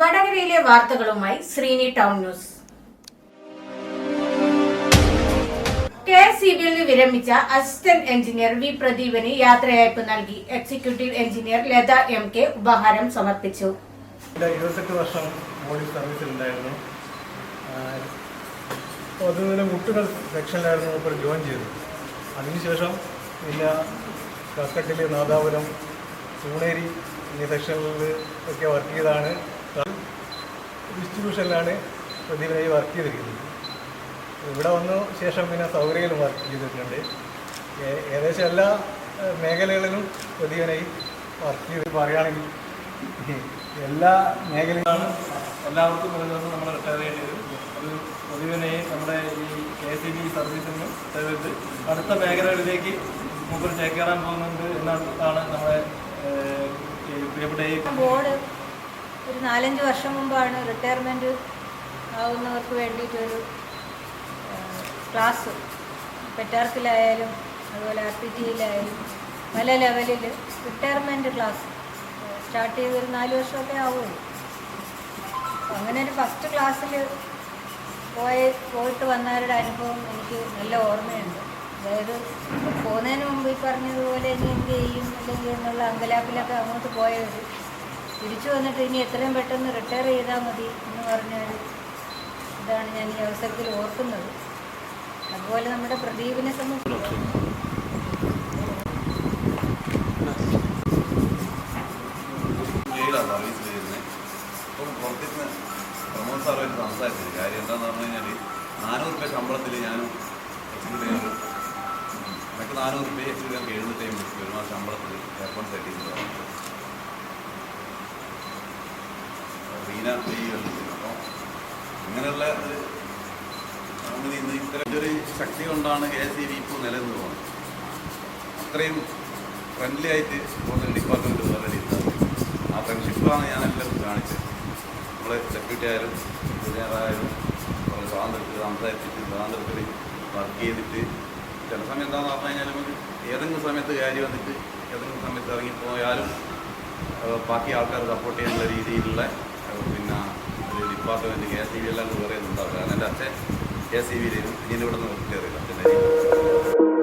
വടകരയിലെ വാർത്തകളുമായി Sreeni town news. K S C ബിയിൽ നിന്ന് വിരമിച്ച അസിസ്റ്റന്റ് എഞ്ചിനീയർ വി പ്രദീപന് യാത്രയയപ്പ് നൽകി. Executive engineer Latha M K ഉപഹാരം സമർപ്പിച്ചു. ഇരുപത്തെട്ട് വർഷം ബോഡി സർവീസിലുണ്ടായിരുന്നു. അതുപോലെ കുട്ടികൾ സെക്ഷനിലായിരുന്നു ഇപ്പോൾ ജോയിൻ ചെയ്തു അതിനുശേഷം പിന്നെ കക്കട്ടിലെ നാദാപുരം പൂണേരി എന്നീ സെക്ഷനിൽ ഒക്കെ വർക്ക് ചെയ്താണ്. ഡിസ്ട്രിബ്യൂഷനിലാണ് പ്രതിഭയായി വർക്ക് ചെയ്തിരിക്കുന്നത്. ഇവിടെ വന്ന ശേഷം പിന്നെ സൗകര്യങ്ങൾ വർക്ക് ചെയ്തിട്ടുണ്ട്. ഏകദേശം എല്ലാ മേഖലകളിലും പ്രതിഭനായി വർക്ക് ചെയ്ത് പറയുകയാണെങ്കിൽ എല്ലാ മേഖലയിലാണ് എല്ലാവർക്കും ഒരു നമ്മൾ റിട്ടയർ ചെയ്യേണ്ടി വരും. ഒരു പ്രതിഭനെ നമ്മുടെ ഈ കെ സി ബി സർവീസിൽ നിന്ന് അടുത്ത മേഖലകളിലേക്ക് മുമ്പിൽ ചേക്കേറാൻ പോകുന്നുണ്ട് എന്നാണ് നമ്മുടെ പ്രിയപ്പെട്ട ബോർഡ് ഒരു നാലഞ്ച് വർഷം മുമ്പാണ് റിട്ടയർമെന്റ് ആവുന്നവർക്ക് വേണ്ടിയിട്ടൊരു ക്ലാസ് പെറ്റാർക്കിലായാലും അതുപോലെ ആർ പി ടിയിലായാലും പല ലെവലിൽ റിട്ടയർമെന്റ് ക്ലാസ് സ്റ്റാർട്ട് ചെയ്ത് ഒരു നാല് വർഷമൊക്കെ ആവുള്ളൂ. അങ്ങനെ ഒരു ഫസ്റ്റ് ക്ലാസ്സിൽ പോയി പോയിട്ട് വന്നവരുടെ അനുഭവം എനിക്ക് നല്ല ഓർമ്മയുണ്ട്. അതായത് പോകുന്നതിന് മുമ്പ് ഈ പറഞ്ഞതുപോലെ ഇനി എന്ത് ചെയ്യും അല്ലെങ്കിൽ എന്നുള്ള അങ്കലാപ്പിലൊക്കെ അങ്ങോട്ട് പോയവർ തിരിച്ചു വന്നിട്ട് ഇനി എത്രയും പെട്ടെന്ന് റിട്ടയർ ചെയ്താൽ മതി എന്ന് പറഞ്ഞൊരു ഇതാണ് ഞാൻ ഈ അവസരത്തിൽ ഓർക്കുന്നത്. അതുപോലെ നമ്മുടെ പ്രദീപിനെ സംബന്ധിച്ച് എന്താണെന്ന് രൂപ ശമ്പളത്തിൽ ഞാനും എനിക്ക് നാനൂറ് രൂപ എഴുന്നൂറ്റി അമ്പത് ഒരു മാസം ശമ്പളത്തിൽ റീന ചെയ്യുന്നുണ്ട് അപ്പോൾ ഇങ്ങനെയുള്ള ഒരു നമ്മൾ ഇന്ന് ഇത്തരം ഒരു ശക്തി കൊണ്ടാണ് കെ എസ് ഇ ബി ഇപ്പോൾ നിലനിന്ന് പോകുന്നത്. അത്രയും ഫ്രണ്ട്ലി ആയിട്ട് പോകുന്ന ഡിപ്പാർട്ട്മെന്റ് വേറെ ഇരുന്നത് ആ ഫ്രണ്ട്ഷിപ്പാണ് ഞാൻ എല്ലാവർക്കും കാണിച്ചത്. നമ്മൾ സെക്യൂരിറ്റി ആയാലും എഞ്ചിനീയറായാലും കുറേ സ്വാതന്ത്ര്യത്തിൽ സംസാരിച്ചിട്ട് സ്വാതന്ത്ര്യത്തിൽ വർക്ക് ചെയ്തിട്ട് ചില സമയം എന്താണെന്ന് പറഞ്ഞു കഴിഞ്ഞാൽ നമുക്ക് ഏതെങ്കിലും സമയത്ത് കയറി വന്നിട്ട് ഏതെങ്കിലും സമയത്ത് ഇറങ്ങിപ്പോയാലും ബാക്കി ആൾക്കാർ സപ്പോർട്ട് ചെയ്യാനുള്ള രീതിയിലുള്ള പിന്നെ ഒരു ഡിപ്പാർട്ട്മെന്റ് കെ സി ബി എല്ലാം ഒന്നും ഉണ്ടാവില്ല കാരണം എന്റെ അച്ഛൻ കെ സി ബിയിലും ഇനി ഇവിടെ നിന്ന് റിട്ടയർ ചെയ്തു അച്ഛന്റെ